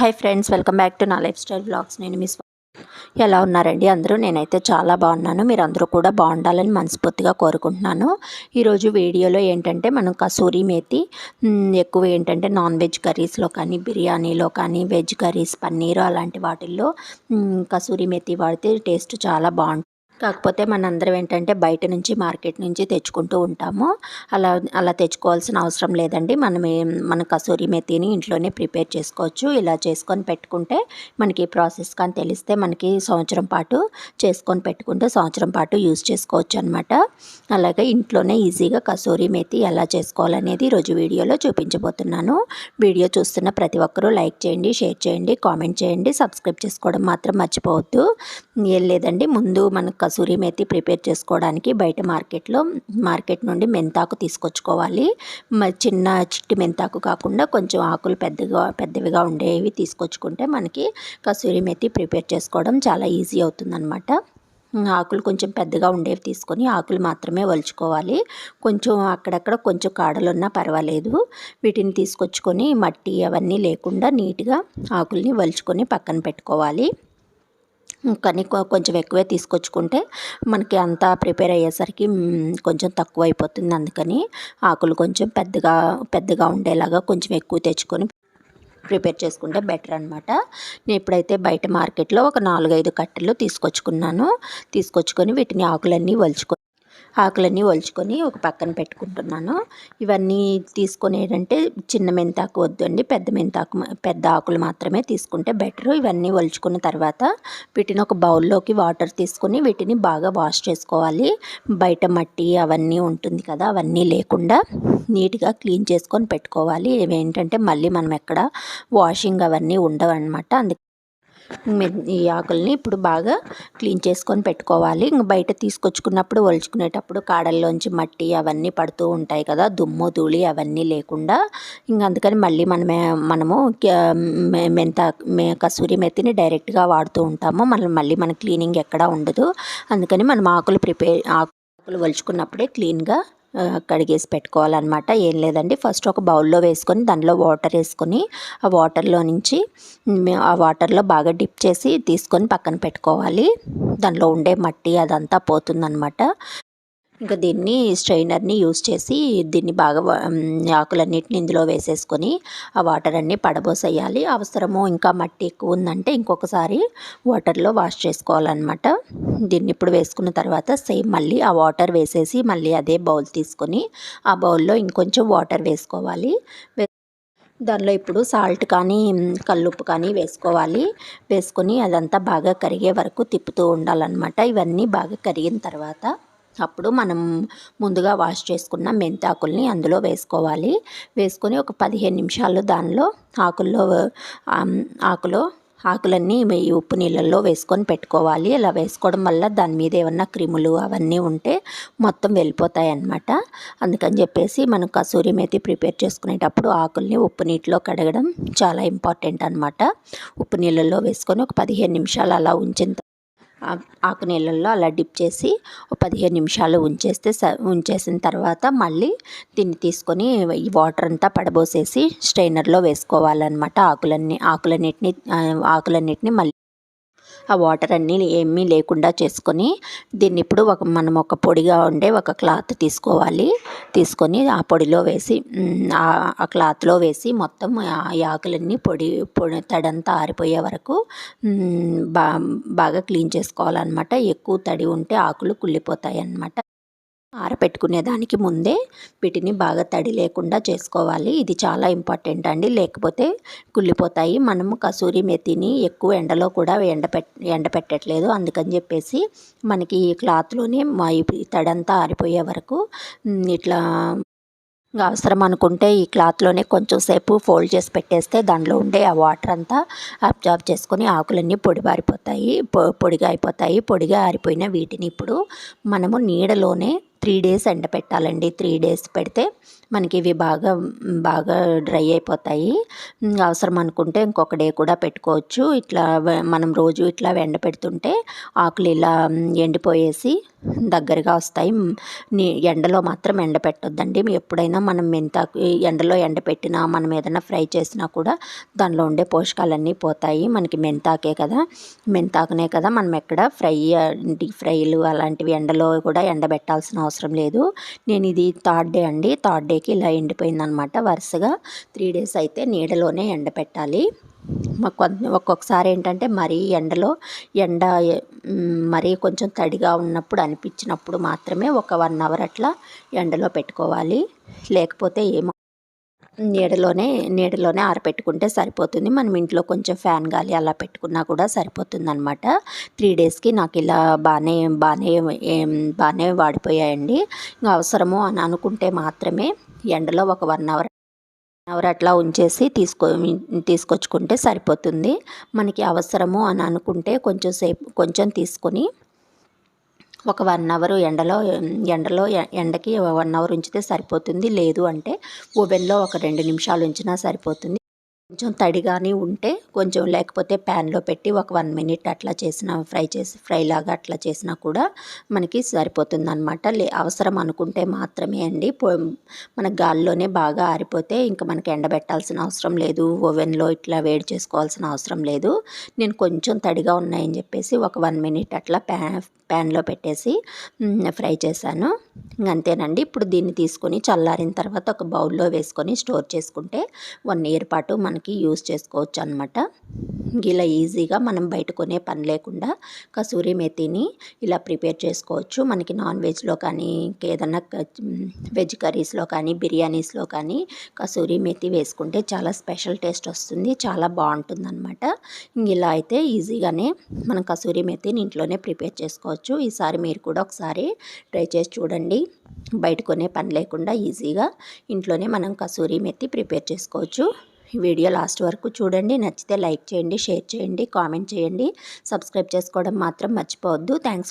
Hi friends welcome back to నా lifestyle blogs నేను miss ఎలా ఉన్నారండి? అందరూ నేనైతే చాలా బాగున్నాను. మీరు అందరూ కూడా బాగుండాలని మనస్ఫూర్తిగా కోరుకుంటున్నాను. ఈరోజు వీడియోలో ఏంటంటే మనం కసూరి మేతి ఎక్కువ ఏంటంటే నాన్ వెజ్ కర్రీస్లో కానీ బిర్యానీలో కానీ వెజ్ కర్రీస్ పన్నీరు అలాంటి వాటిల్లో కసూరి మేతి వాడితే టేస్ట్ చాలా బాగుంటుంది కాకపోతే మనందరం ఏంటంటే బయట నుంచి మార్కెట్ నుంచి తెచ్చుకుంటూ ఉంటాము. అలా అలా తెచ్చుకోవాల్సిన అవసరం లేదండి. మనం మన కసూరి మెతిని ఇంట్లోనే ప్రిపేర్ చేసుకోవచ్చు. ఇలా చేసుకొని పెట్టుకుంటే మనకి ప్రాసెస్ కానీ తెలిస్తే మనకి సంవత్సరం పాటు చేసుకొని పెట్టుకుంటే సంవత్సరం పాటు యూజ్ చేసుకోవచ్చు అనమాట అలాగే ఇంట్లోనే ఈజీగా కసూరి మెతి ఎలా చేసుకోవాలనేది ఈరోజు వీడియోలో చూపించబోతున్నాను. వీడియో చూస్తున్న ప్రతి ఒక్కరూ లైక్ చేయండి షేర్ చేయండి కామెంట్ చేయండి. సబ్స్క్రైబ్ చేసుకోవడం మాత్రం మర్చిపోవద్దు. ఏం లేదండి. ముందు మనకు కసూరి మేతి ప్రిపేర్ చేసుకోవడానికి బయట మార్కెట్లో మార్కెట్ నుండి మెంతాకు తీసుకొచ్చుకోవాలి. చిన్న చిట్టి మెంతాకు కాకుండా కొంచెం ఆకులు పెద్దగా పెద్దవిగా ఉండేవి తీసుకొచ్చుకుంటే మనకి కసూరి మేతి ప్రిపేర్ చేసుకోవడం చాలా ఈజీ అవుతుందన్నమాట. ఆకులు కొంచెం పెద్దగా ఉండేవి తీసుకొని ఆకులు మాత్రమే వలుచుకోవాలి. కొంచెం అక్కడక్కడ కొంచెం కాడలున్నా పర్వాలేదు. వీటిని తీసుకొచ్చుకొని మట్టి అవన్నీ లేకుండా నీట్గా ఆకుల్ని వలుచుకొని పక్కన పెట్టుకోవాలి. కానీ కొంచెం ఎక్కువే తీసుకొచ్చుకుంటే మనకి అంతా ప్రిపేర్ అయ్యేసరికి కొంచెం తక్కువ అయిపోతుంది అందుకని ఆకులు కొంచెం పెద్దగా పెద్దగా ఉండేలాగా కొంచెం ఎక్కువ తెచ్చుకొని ప్రిపేర్ చేసుకుంటే బెటర్ అనమాట నేను ఇప్పుడైతే బయట మార్కెట్లో ఒక నాలుగైదు కట్టెలు తీసుకొచ్చుకున్నాను. తీసుకొచ్చుకొని వీటిని ఆకులన్నీ వలుచుకొని ఆకులన్నీ ఒలుచుకొని ఒక పక్కన పెట్టుకుంటున్నాను. ఇవన్నీ తీసుకొని ఏంటంటే చిన్న మెంతాకు వద్దండి. పెద్ద మెంతాకు పెద్ద ఆకులు మాత్రమే తీసుకుంటే బెటర్. ఇవన్నీ ఒలుచుకున్న తర్వాత వీటిని ఒక బౌల్లోకి వాటర్ తీసుకొని వీటిని బాగా వాష్ చేసుకోవాలి. బయట మట్టి అవన్నీ ఉంటుంది కదా అవన్నీ లేకుండా నీట్గా క్లీన్ చేసుకొని పెట్టుకోవాలి. ఏంటంటే మళ్ళీ మనం ఎక్కడ వాషింగ్ అవన్నీ ఉండవు అనమాట అందుకే ఈ ఆకుల్ని ఇప్పుడు బాగా క్లీన్ చేసుకొని పెట్టుకోవాలి. ఇంక బయట తీసుకొచ్చుకున్నప్పుడు ఒలుచుకునేటప్పుడు కాడల్లోంచి మట్టి అవన్నీ పడుతూ ఉంటాయి కదా దుమ్ము ధూళి అవన్నీ లేకుండా. ఇంక అందుకని మళ్ళీ మనమే మనము మెంత కసూరి మెత్తిని డైరెక్ట్గా వాడుతూ ఉంటాము. మనం మళ్ళీ మన క్లీనింగ్ ఎక్కడా ఉండదు. అందుకని మనం ఆకులు ప్రిపేర్ ఆకులు ఒలుచుకున్నప్పుడే క్లీన్గా కడిగేసి పెట్టుకోవాలన్నమాట. ఏం లేదండి. ఫస్ట్ ఒక బౌల్లో వేసుకొని దానిలో వాటర్ వేసుకొని ఆ వాటర్లో నుంచి ఆ వాటర్లో బాగా డిప్ చేసి తీసుకొని పక్కన పెట్టుకోవాలి. దానిలో ఉండే మట్టి అదంతా పోతుందన్నమాట. ఇంకా దీన్ని స్ట్రైనర్ని యూస్ చేసి దీన్ని బాగా ఆకులన్నిటిని ఇందులో వేసేసుకొని ఆ వాటర్ అన్నీ పడబోసేయాలి. అవసరము ఇంకా మట్టి ఎక్కువ ఉందంటే ఇంకొకసారి వాటర్లో వాష్ చేసుకోవాలన్నమాట. దీన్ని ఇప్పుడు వేసుకున్న తర్వాత సేమ్ మళ్ళీ ఆ వాటర్ వేసేసి మళ్ళీ అదే బౌల్ తీసుకొని ఆ బౌల్లో ఇంకొంచెం వాటర్ వేసుకోవాలి. దానిలో ఇప్పుడు సాల్ట్ కానీ కల్లుప్పు కానీ వేసుకోవాలి. వేసుకొని అదంతా బాగా కరిగే వరకు తిప్పుతూ ఉండాలన్నమాట. ఇవన్నీ బాగా కరిగిన తర్వాత అప్పుడు మనం ముందుగా వాష్ చేసుకున్న మెంతాకుల్ని అందులో వేసుకోవాలి. వేసుకొని ఒక పదిహేను నిమిషాలు దానిలో ఆకుల్లో ఆకులో ఆకులన్నీ ఈ ఉప్పు నీళ్ళల్లో వేసుకొని పెట్టుకోవాలి. అలా వేసుకోవడం వల్ల దాని మీద ఏమన్నా క్రిములు అవన్నీ ఉంటే మొత్తం వెళ్ళిపోతాయి అన్నమాట అందుకని చెప్పేసి మనం కసూరి మేతి ప్రిపేర్ చేసుకునేటప్పుడు ఆకుల్ని ఉప్పు నీటిలో కడగడం చాలా ఇంపార్టెంట్ అనమాట ఉప్పు నీళ్ళల్లో వేసుకొని ఒక పదిహేను నిమిషాలు అలా ఉంచిన ఆకు నీళ్ళల్లో అలా డిప్ చేసి పదిహేను నిమిషాలు ఉంచేస్తే స ఉంచేసిన తర్వాత మళ్ళీ దీన్ని తీసుకొని ఈ వాటర్ అంతా పడబోసేసి స్ట్రైనర్లో వేసుకోవాలన్నమాట. ఆకులన్నీ ఆకులన్నిటిని ఆకులన్నిటిని మళ్ళీ ఆ వాటర్ అన్నీ ఏమీ లేకుండా చేసుకొని దీన్ని ఇప్పుడు ఒక మనం ఒక పొడిగా ఉండే ఒక క్లాత్ తీసుకోవాలి. తీసుకొని ఆ పొడిలో వేసి ఆ క్లాత్లో వేసి మొత్తం ఈ ఆకులన్నీ పొడి పొడి తడంతా ఆరిపోయే వరకు బా బాగా క్లీన్ చేసుకోవాలన్నమాట. ఎక్కువ తడి ఉంటే ఆకులు కుళ్ళిపోతాయి అన్నమాట ఆరపెట్టుకునేదానికి ముందే వీటిని బాగా తడి లేకుండా చేసుకోవాలి. ఇది చాలా ఇంపార్టెంట్ అండి. లేకపోతే కుళ్ళిపోతాయి. మనము కసూరి మెతిని ఎక్కువ ఎండలో కూడా ఎండ ఎండపెట్టట్లేదు అందుకని చెప్పేసి మనకి ఈ క్లాత్లోనే మా తడంతా ఆరిపోయే వరకు ఇట్లా అవసరం అనుకుంటే ఈ క్లాత్లోనే కొంచెం సేపు ఫోల్డ్ చేసి పెట్టేస్తే దాంట్లో ఉండే ఆ వాటర్ అంతా అబ్జార్బ్ చేసుకొని ఆకులన్నీ పొడిబారిపోతాయి పొడిగా అయిపోతాయి. పొడిగా ఆరిపోయిన వీటిని ఇప్పుడు మనము నీడలోనే త్రీ డేస్ ఎండపెట్టాలండి త్రీ డేస్ పెడితే మనకి ఇవి బాగా బాగా డ్రై అయిపోతాయి. అవసరం అనుకుంటే ఇంకొక డే కూడా పెట్టుకోవచ్చు. ఇట్లా మనం రోజు ఇట్లా ఎండ పెడుతుంటే ఆకులు ఇలా ఎండిపోయేసి దగ్గరగా వస్తాయి. ఎండలో మాత్రం ఎండ పెట్టొద్దండి. ఎప్పుడైనా మనం మెంతాకు ఎండలో ఎండ పెట్టినా మనం ఏదైనా ఫ్రై చేసినా కూడా దానిలో ఉండే పోషకాలన్నీ పోతాయి. మనకి మెంతాకే కదా. మెంతాకునే కదా. మనం ఎక్కడ ఫ్రై డీప్ ఫ్రైలు అలాంటివి ఎండలో కూడా ఎండబెట్టాల్సిన అవసరం లేదు. నేను ఇది థర్డ్ డే అండి. థర్డ్ డేకి ఇలా ఎండిపోయిందనమాట. వరుసగా త్రీ డేస్ అయితే నీడలోనే ఎండపెట్టాలి. మాకు ఒక్కొక్కసారి ఏంటంటే మరీ ఎండలో ఎండ మరీ కొంచెం తడిగా ఉన్నప్పుడు అనిపించినప్పుడు మాత్రమే ఒక వన్ అవర్ అట్లా ఎండలో పెట్టుకోవాలి. లేకపోతే ఏమో నీడలోనే నీడలోనే ఆరపెట్టుకుంటే సరిపోతుంది. మనం ఇంట్లో కొంచెం ఫ్యాన్ గాలి అలా పెట్టుకున్నా కూడా సరిపోతుంది అనమాట త్రీ డేస్కి నాకు ఇలా బాగానే బాగానే ఏం బాగానే వాడిపోయాయండి. ఇంకా అవసరము అని అనుకుంటే మాత్రమే ఎండలో ఒక వన్ అవర్ అవర్ అట్లా ఉంచేసి తీసుకో తీసుకొచ్చుకుంటే సరిపోతుంది. మనకి అవసరము అని అనుకుంటే కొంచెం సేపు కొంచెం తీసుకొని ఒక వన్ అవర్ ఎండలో ఎండలో ఎండకి వన్ అవర్ ఉంచితే సరిపోతుంది. లేదు అంటే ఓవెన్లో ఒక రెండు నిమిషాలు ఉంచినా సరిపోతుంది. కొంచెం తడిగానే ఉంటే కొంచెం లేకపోతే ప్యాన్లో పెట్టి ఒక వన్ మినిట్ అట్లా చేసిన ఫ్రై చేసి ఫ్రై లాగా అట్లా చేసినా కూడా మనకి సరిపోతుంది అనమాట లే అవసరం అనుకుంటే మాత్రమే అండి. మన గాల్లోనే బాగా ఆరిపోతే ఇంకా మనకి ఎండబెట్టాల్సిన అవసరం లేదు. ఓవెన్లో ఇట్లా వేడి చేసుకోవాల్సిన అవసరం లేదు. నేను కొంచెం తడిగా ఉన్నాయని చెప్పేసి ఒక వన్ మినిట్ అట్లా ప్యా ప్యాన్లో పెట్టేసి ఫ్రై చేశాను. అంతేనండి. ఇప్పుడు దీన్ని తీసుకొని చల్లారిన తర్వాత ఒక బౌల్లో వేసుకొని స్టోర్ చేసుకుంటే వన్ ఇయర్ పాటు మనకి యూస్ చేసుకోవచ్చు అనమాట ఇలా ఈజీగా మనం బయట కొనే పని లేకుండా కసూరి మెతిని ఇలా ప్రిపేర్ చేసుకోవచ్చు. మనకి నాన్ వెజ్లో కానీ ఇంకేదన్నా వెజ్ కర్రీస్లో కానీ బిర్యానీస్లో కానీ కసూరి మెతి వేసుకుంటే చాలా స్పెషల్ టేస్ట్ వస్తుంది. చాలా బాగుంటుంది అనమాట ఇలా అయితే ఈజీగానే మనం కసూరి మెతిని ఇంట్లోనే ప్రిపేర్ చేసుకోవచ్చు. ఈసారి మీరు కూడా ఒకసారి ట్రై చేసి చూడండి. బయట కొనే పని లేకుండా ఈజీగా ఇంట్లోనే మనం కసూరి మెత్తి ప్రిపేర్ చేసుకోవచ్చు. వీడియో లాస్ట్ వరకు చూడండి. నచ్చితే లైక్ చేయండి షేర్ చేయండి కామెంట్ చేయండి. సబ్స్క్రైబ్ చేసుకోవడం మాత్రం మర్చిపోవద్దు. థ్యాంక్స్